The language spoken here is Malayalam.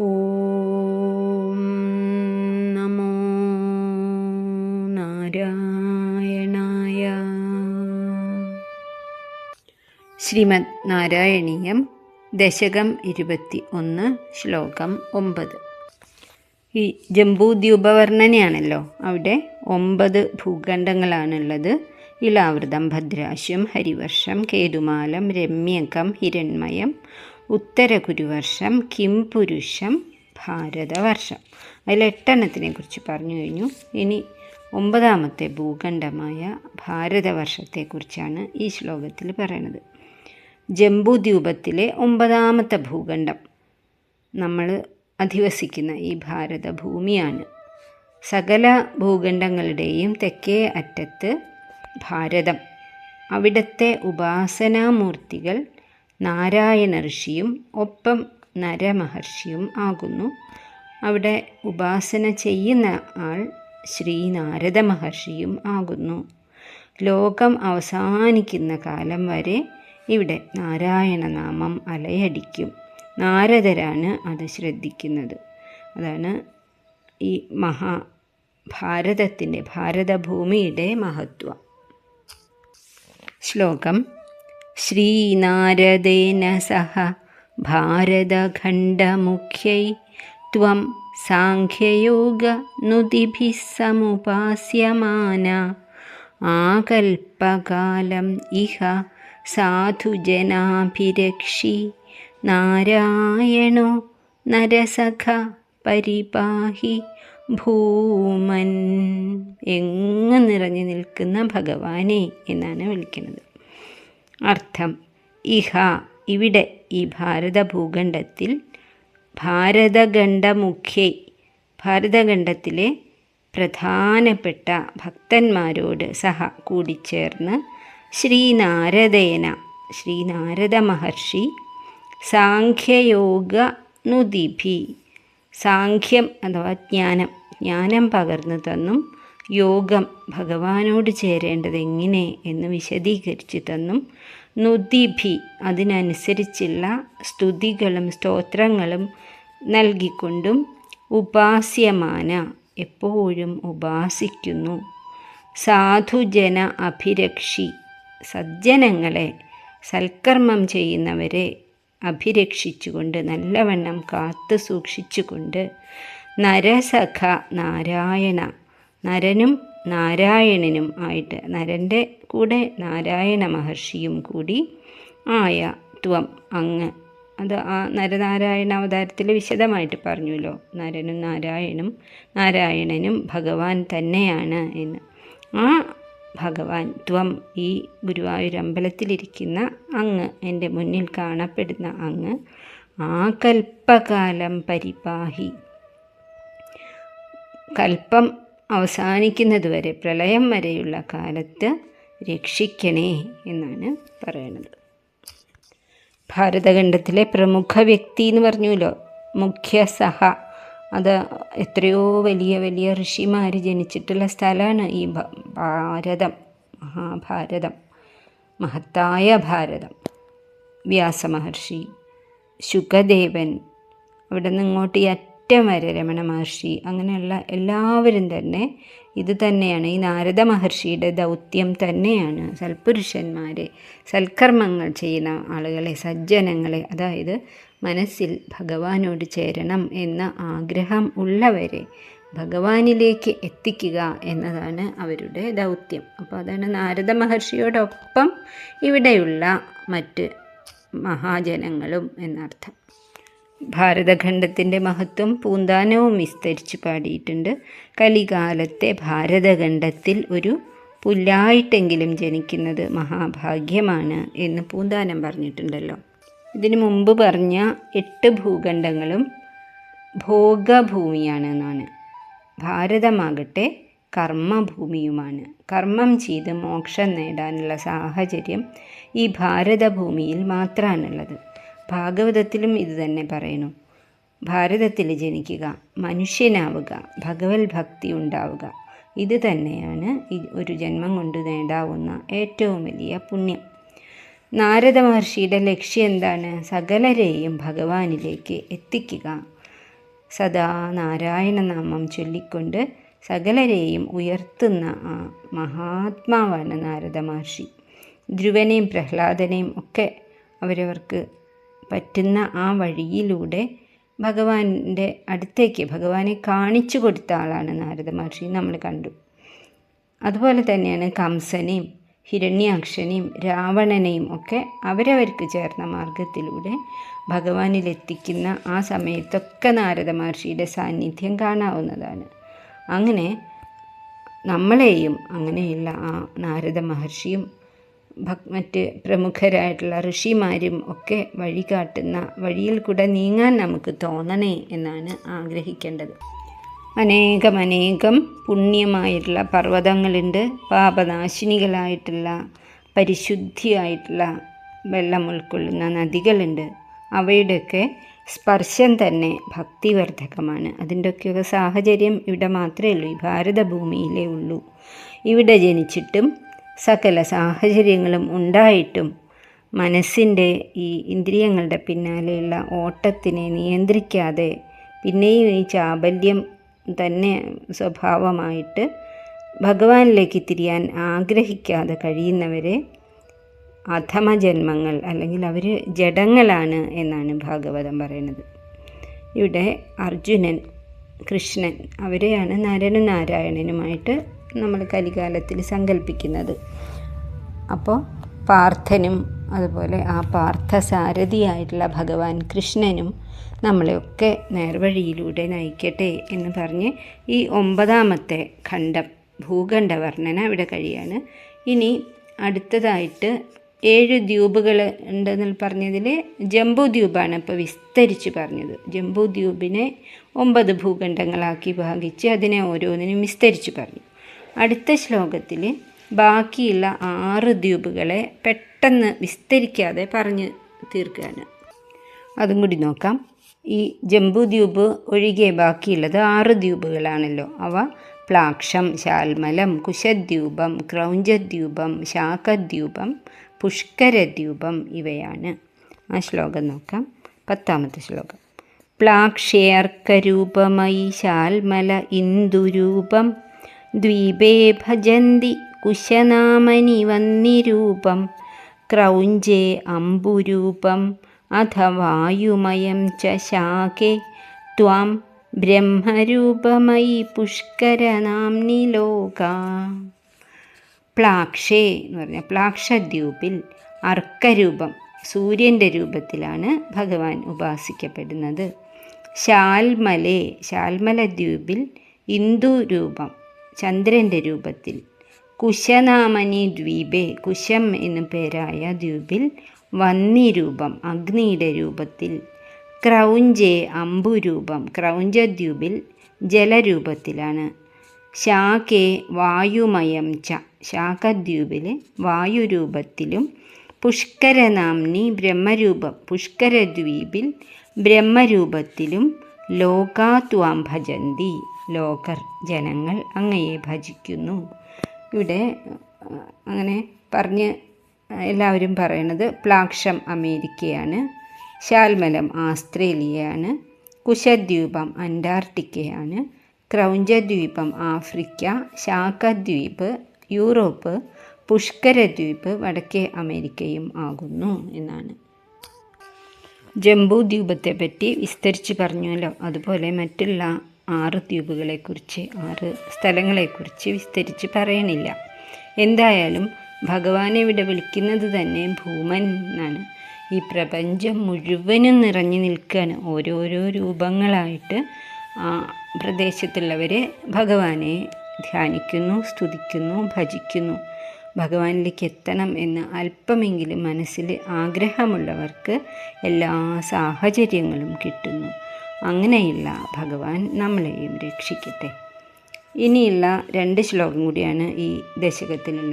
ഓം നമോ നാരായണായ. ശ്രീമദ് നാരായണീയം ദശകം ഇരുപത്തി ഒന്ന് ശ്ലോകം ഒമ്പത്. ഈ ജംബൂദ്വീപവർണനയാണല്ലോ അവിടെ ഒമ്പത് ഭൂഖണ്ഡങ്ങളാണുള്ളത്. ഇളാവൃതം ഭദ്രാശ്യം ഹരിവർഷം കേതുമാലം രമ്യകം ഹിരൺമയം ഉത്തരകുരുവർഷം കിംപുരുഷം ഭാരതവർഷം. അതിൽ എട്ടെണ്ണത്തിനെ കുറിച്ച് പറഞ്ഞു കഴിഞ്ഞു. ഇനി ഒമ്പതാമത്തെ ഭൂഖണ്ഡമായ ഭാരതവർഷത്തെക്കുറിച്ചാണ് ഈ ശ്ലോകത്തിൽ പറയുന്നത് ജംബുദ്വീപത്തിലെ ഒമ്പതാമത്തെ ഭൂഖണ്ഡം. നമ്മൾ അധിവസിക്കുന്ന ഈ ഭാരതഭൂമിയാണ്. സകല ഭൂഖണ്ഡങ്ങളുടെയും തെക്കേ അറ്റത്ത് ഭാരതം. അവിടുത്തെ ഉപാസനാമൂർത്തികൾ നാരായണ ഋഷിയും ഒപ്പം നരമഹർഷിയും ആകുന്നു. അവിടെ ഉപാസന ചെയ്യുന്ന ആൾ ശ്രീനാരദ മഹർഷിയും ആകുന്നു. ലോകം അവസാനിക്കുന്ന കാലം വരെ ഇവിടെ നാരായണ നാമം അലയടിക്കും. നാരദരാണ് അത് ശ്രദ്ധിക്കുന്നത്. അതാണ് ഈ മഹാഭാരതത്തിന്റെ ഭാരതഭൂമിയുടെ മഹത്വം. ശ്ലോകം ശ്രീനാരദേന സഹ ഭാരതഖണ്ഡമുഖ്യൈ. ത്വം സാഖ്യയോഗനുതിഭിः സമുപാസ്യമാന. ആകൽപ്പകാലം ഇഹ സാധുജനാഭിരക്ഷി നാരായണോ നരസഖ പരിപാഹി ഭൂമൻ. എങ്ങ് നിറഞ്ഞു നിൽക്കുന്ന ഭഗവാനെ എന്നാണ് വിളിക്കുന്നത്. അർത്ഥം. ഇഹ ഇവിടെ ഈ ഭാരത ഭൂഖണ്ഡത്തിൽ ഭാരതഖണ്ഡമുഖ്യൈ ഭാരതഖണ്ഡത്തിലെ പ്രധാനപ്പെട്ട ഭക്തന്മാരോട് സഹ കൂടിച്ചേർന്ന് ശ്രീനാരദേന ശ്രീനാരദ മഹർഷി സാഖ്യയോഗ നുദിഭി സാഖ്യം അഥവാ ജ്ഞാനം ജ്ഞാനം പകർന്നു തന്നും യോഗം ഭഗവാനോട് ചേരേണ്ടത് എങ്ങനെ എന്ന് വിശദീകരിച്ചു തന്നും. നുദിഭി അതിനനുസരിച്ചുള്ള സ്തുതികളും സ്തോത്രങ്ങളും നൽകിക്കൊണ്ടും ഉപാസ്യമാന എപ്പോഴും ഉപാസിക്കുന്നു. സാധുജന അഭിരക്ഷി സജ്ജനങ്ങളെ സൽക്കർമ്മം ചെയ്യുന്നവരെ അഭിരക്ഷിച്ചുകൊണ്ട് നല്ലവണ്ണം കാത്തു സൂക്ഷിച്ചുകൊണ്ട് നരസഖ നാരായണ നരനും നാരായണനും ആയിട്ട് നരന്റെ കൂടെ നാരായണ മഹർഷിയും കൂടി ആയ ത്വം അങ്ങ്. അത് ആ നരനാരായണ അവതാരത്തിൽ വിശദമായിട്ട് പറഞ്ഞുല്ലോ നരനും നാരായണനും നാരായണനും ഭഗവാൻ തന്നെയാണ് എന്ന്. ആ ഭഗവാൻ ത്വം ഈ ഗുരുവായൂർ അമ്പലത്തിലിരിക്കുന്ന അങ്ങ് എന്റെ മുന്നിൽ കാണപ്പെടുന്ന അങ്ങ് ആ കൽപ്പകാലം പരിപാഹി. കൽപ്പം അവസാനിക്കുന്നതുവരെ പ്രളയം വരെയുള്ള കാലത്ത് രക്ഷിക്കണേ എന്നാണ് പറയുന്നത് ഭാരതഖണ്ഡത്തിലെ പ്രമുഖ വ്യക്തി എന്ന് പറഞ്ഞല്ലോ മുഖ്യ സഹ. അത് എത്രയോ വലിയ വലിയ ഋഷിമാർ ജനിച്ചിട്ടുള്ള സ്ഥലമാണ് ഈ ഭാരതം മഹാഭാരതം മഹത്തായ ഭാരതം. വ്യാസമഹർഷി ശുഖദേവൻ അവിടെ നിന്ന് ഇങ്ങോട്ട് ഈ അറ്റം വരെ രമണ മഹർഷി. അങ്ങനെയുള്ള എല്ലാവരും തന്നെ ഇത് തന്നെയാണ്. ഈ നാരദ മഹർഷിയുടെ ദൗത്യം തന്നെയാണ്. സൽപുരുഷന്മാരെ സൽക്കർമ്മങ്ങൾ ചെയ്യുന്ന ആളുകളെ സജ്ജനങ്ങളെ അതായത് മനസ്സിൽ ഭഗവാനോട് ചേരണം എന്ന ആഗ്രഹം ഉള്ളവരെ ഭഗവാനിലേക്ക് എത്തിക്കുക എന്നതാണ് അവരുടെ ദൗത്യം. അപ്പോൾ അതാണ് നാരദ മഹർഷിയോടൊപ്പം ഇവിടെയുള്ള മറ്റ് മഹാജനങ്ങളും എന്നർത്ഥം. ഭാരതഖണ്ഡത്തിന്റെ മഹത്വം പൂന്താനവും വിസ്തരിച്ച് പാടിയിട്ടുണ്ട്. കലികാലത്തെ ഭാരതഖണ്ഡത്തിൽ ഒരു പുല്ലായിട്ടെങ്കിലും ജനിക്കുന്നത് മഹാഭാഗ്യമാണ് എന്ന് പൂന്താനം പറഞ്ഞിട്ടുണ്ടല്ലോ. ഇതിനു മുമ്പ് പറഞ്ഞ എട്ട് ഭൂഖണ്ഡങ്ങളും ഭോഗഭൂമിയാണ് എന്നാണ് ഭാരതമാകട്ടെ കർമ്മഭൂമിയുമാണ്. കർമ്മം ചെയ്ത് മോക്ഷം നേടാനുള്ള സാഹചര്യം ഈ ഭാരതഭൂമിയിൽ മാത്രമാണുള്ളത് ഭാഗവതത്തിലും ഇത് തന്നെ പറയുന്നു. ഭാരതത്തിൽ ജനിക്കുക മനുഷ്യനാവുക ഭഗവത് ഭക്തി ഉണ്ടാവുക ഇത് തന്നെയാണ് ഒരു ജന്മം കൊണ്ട് നേടാവുന്ന ഏറ്റവും വലിയ പുണ്യം. നാരദ മഹർഷിയുടെ ലക്ഷ്യം എന്താണ്? സകലരെയും ഭഗവാനിലേക്ക് എത്തിക്കുക. സദാ നാരായണ നാമം ചൊല്ലിക്കൊണ്ട് സകലരെയും ഉയർത്തുന്ന ആ മഹാത്മാവാണ് നാരദ മഹർഷി. ധ്രുവനെയും പ്രഹ്ലാദനെയും ഒക്കെ അവരവർക്ക് പറ്റുന്ന ആ വഴിയിലൂടെ ഭഗവാന്റെ അടുത്തേക്ക് ഭഗവാനെ കാണിച്ചു കൊടുത്ത ആളാണ് നാരദ മഹർഷി. നമ്മൾ കണ്ടു. അതുപോലെ തന്നെയാണ് കംസനെയും ഹിരണ്യാക്ഷനെയും രാവണനെയും ഒക്കെ അവരവർക്ക് ചേർന്ന മാർഗത്തിലൂടെ ഭഗവാനിലെത്തിക്കുന്ന ആ സമയത്തൊക്കെ നാരദ മഹർഷിയുടെ സാന്നിധ്യം കാണാവുന്നതാണ്. അങ്ങനെ നമ്മളെയും അങ്ങനെയുള്ള ആ നാരദ മഹർഷിയും മറ്റ് പ്രമുഖരായിട്ടുള്ള ഋഷിമാരും ഒക്കെ വഴി കാട്ടുന്ന വഴിയിൽ കൂടെ നീങ്ങാൻ നമുക്ക് തോന്നണേ എന്നാണ് ആഗ്രഹിക്കേണ്ടത്. അനേകമനേകം പുണ്യമായിട്ടുള്ള പർവതങ്ങളുണ്ട്. പാപനാശിനികളായിട്ടുള്ള പരിശുദ്ധിയായിട്ടുള്ള വെള്ളം ഉൾക്കൊള്ളുന്ന നദികളുണ്ട്. അവയുടെയൊക്കെ സ്പർശം തന്നെ ഭക്തിവർദ്ധകമാണ്. അതിന്റെയൊക്കെയൊക്കെ സാഹചര്യം ഇവിടെ മാത്രമേ ഉള്ളൂ. ഈ ഭാരതഭൂമിയിലേ ഉള്ളൂ. ഇവിടെ ജനിച്ചിട്ടും സകല സാഹചര്യങ്ങളും ഉണ്ടായിട്ടും മനസ്സിന്റെ ഈ ഇന്ദ്രിയങ്ങളുടെ പിന്നാലെയുള്ള ഓട്ടത്തിനെ നിയന്ത്രിക്കാതെ പിന്നെയും ഈ ചാബല്യം തന്നെ സ്വഭാവമായിട്ട് ഭഗവാനിലേക്ക് തിരിയാൻ ആഗ്രഹിക്കാതെ കഴിയുന്നവരെ അധമജന്മങ്ങൾ അല്ലെങ്കിൽ അവർ ജഡങ്ങളാണ് എന്നാണ് ഭാഗവതം പറയുന്നത്. ഇവിടെ അർജുനൻ കൃഷ്ണൻ അവരെയാണ് നരനും നാരായണനുമായിട്ട് നമ്മൾ കലികാലത്തിൽ സങ്കല്പിക്കുന്നത് അപ്പോൾ പാർത്ഥനും അതുപോലെ ആ പാർത്ഥസാരഥിയായിട്ടുള്ള ഭഗവാൻ കൃഷ്ണനും നമ്മളെയൊക്കെ നേർവഴിയിലൂടെ നയിക്കട്ടെ എന്ന് പറഞ്ഞ് ഈ ഒമ്പതാമത്തെ ഖണ്ഡം ഭൂഖണ്ഡ വർണന ഇവിടെ കഴിയാണ്. ഇനി അടുത്തതായിട്ട് ഏഴ് ദ്വീപുകൾ ഉണ്ടെന്ന് പറഞ്ഞതിൽ ജംബു ദ്വീപാണ് ഇപ്പോൾ വിസ്തരിച്ച് പറഞ്ഞത്. ജംബു ദ്വീപിനെ ഒമ്പത് ഭൂഖണ്ഡങ്ങളാക്കി ഭാഗിച്ച് അതിനെ ഓരോന്നിനും വിസ്തരിച്ച് പറഞ്ഞു. അടുത്ത ശ്ലോകത്തിൽ ബാക്കിയുള്ള ആറ് ദ്വീപുകളെ പെട്ടെന്ന് വിസ്തരിക്കാതെ പറഞ്ഞ് തീർക്കുകയാണ്. അതും കൂടി നോക്കാം. ഈ ജംബു ദ്വീപ് ഒഴികെ ബാക്കിയുള്ളത് ആറ് ദ്വീപുകളാണല്ലോ. അവ പ്ലാക്ഷം ശാൽമലം കുശദ്വീപം ക്രൗഞ്ചദ്വീപം ശാഖദ്വീപം പുഷ്കരദ്വീപം ഇവയാണ്. ആ ശ്ലോകം നോക്കാം. പത്താമത്തെ ശ്ലോകം. പ്ലാക്ഷേർക്കരൂപമൈ ശാൽമല ഇന്ദുരൂപം ദ്വീപേ ഭജന്തി കുശനാമനി വന്നിരൂപം. ക്രൗഞ്ചേ അംബുരൂപം അഥ വായുമയം ച ശാഖേ. ത്വാം ബ്രഹ്മരൂപമയി പുഷ്കരനാംനി ലോക. പ്ലാക്ഷേ എന്ന് പറഞ്ഞ പ്ലാക്ഷദ്വീപിൽ അർക്കരൂപം സൂര്യന്റെ രൂപത്തിലാണ് ഭഗവാൻ ഉപാസിക്കപ്പെടുന്നത്. ശാൽമലേ ശാൽമല ദ്വീപിൽ ഇന്ദു രൂപം ചന്ദ്രന്റെ രൂപത്തിൽ. കുശനാമനി ദ്വീപേ കുശം എന്നു പേരായ ദ്വീപിൽ വന്നിരൂപം അഗ്നിയുടെ രൂപത്തിൽ. ക്രൗഞ്ചേ അമ്പുരൂപം ക്രൗഞ്ചദ്വീപിൽ ജലരൂപത്തിലാണ്. ശാഖെ വായുമയം ച ശാഖദ്വീപിൽ വായുരൂപത്തിലും. പുഷ്കരനാംനി ബ്രഹ്മരൂപം പുഷ്കരദ്വീപിൽ ബ്രഹ്മരൂപത്തിലും. ലോകാത്വാം ഭജന്തി. ലോകർ ജനങ്ങൾ അങ്ങയെ ഭജിക്കുന്നു. ഇവിടെ അങ്ങനെ പറഞ്ഞ് എല്ലാവരും പറയണത് പ്ലാക്ഷം അമേരിക്കയാണ് ശാൽമലം ആസ്ട്രേലിയയാണ് കുശദ്വീപം അന്റാർട്ടിക്കയാണ് ക്രൗഞ്ചദ്വീപം ആഫ്രിക്ക ശാഖദ്വീപ് യൂറോപ്പ് പുഷ്കരദ്വീപ് വടക്കേ അമേരിക്കയും ആകുന്നു എന്നാണ്. ജംബൂ ദ്വീപത്തെ പറ്റി വിസ്തരിച്ച് പറഞ്ഞല്ലോ അതുപോലെ മറ്റുള്ള ആറ് ദ്വീപുകളെക്കുറിച്ച് ആറ് സ്ഥലങ്ങളെക്കുറിച്ച് വിസ്തരിച്ച് പറയണില്ല. എന്തായാലും ഭഗവാനെ ഇവിടെ വിളിക്കുന്നത് തന്നെ ഭൂമൻ എന്നാണ്. ഈ പ്രപഞ്ചം മുഴുവനും നിറഞ്ഞു നിൽക്കുകയാണ്. ഓരോരോ രൂപങ്ങളായിട്ട് ആ പ്രദേശത്തുള്ളവർ ഭഗവാനെ ധ്യാനിക്കുന്നു സ്തുതിക്കുന്നു ഭജിക്കുന്നു. ഭഗവാനിലേക്ക് എത്തണം എന്ന് അല്പമെങ്കിലും മനസ്സിൽ ആഗ്രഹമുള്ളവർക്ക് എല്ലാ സാഹചര്യങ്ങളും കിട്ടുന്നു. അങ്ങനെയുള്ള ഭഗവാൻ നമ്മളെയും രക്ഷിക്കട്ടെ. ഇനിയുള്ള രണ്ട് ശ്ലോകം കൂടിയാണ് ഈ ദശകത്തിലുള്ള